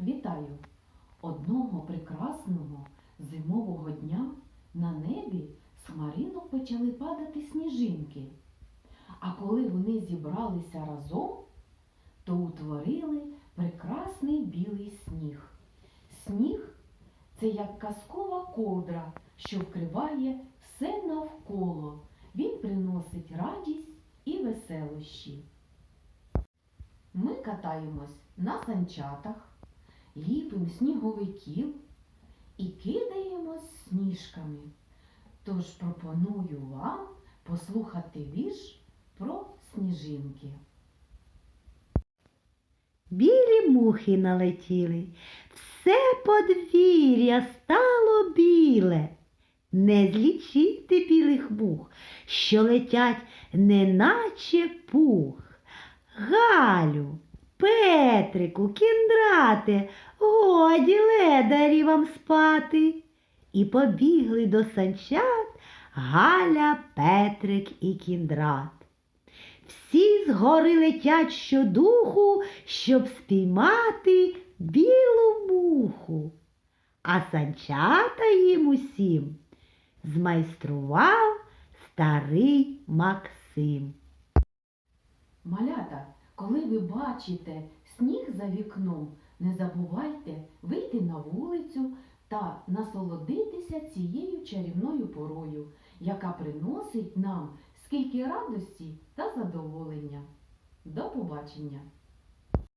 Вітаю! Одного прекрасного зимового дня на небі з хмаринок почали падати сніжинки. А коли вони зібралися разом, то утворили прекрасний білий сніг. Сніг це як казкова ковдра, що вкриває все навколо. Він приносить радість і веселощі. Ми катаємось на санчатах, ліпимо сніговиків і кидаємось сніжками. Тож пропоную вам послухати вірш про сніжинки. Білі мухи налетіли, все подвір'я стало біле. Не злічити білих мух, що летять неначе пух. Галю, Петрику, кіндрате, годі ледарі вам спати. І побігли до санчат Галя, Петрик і кіндрат. Всі згори летять щодуху, щоб спіймати білу муху. А санчата їм усім змайстрував старий Максим. Малята, коли ви бачите сніг за вікном, не забувайте вийти на вулицю та насолодитися цією чарівною порою, яка приносить нам скільки радості та задоволення. До побачення!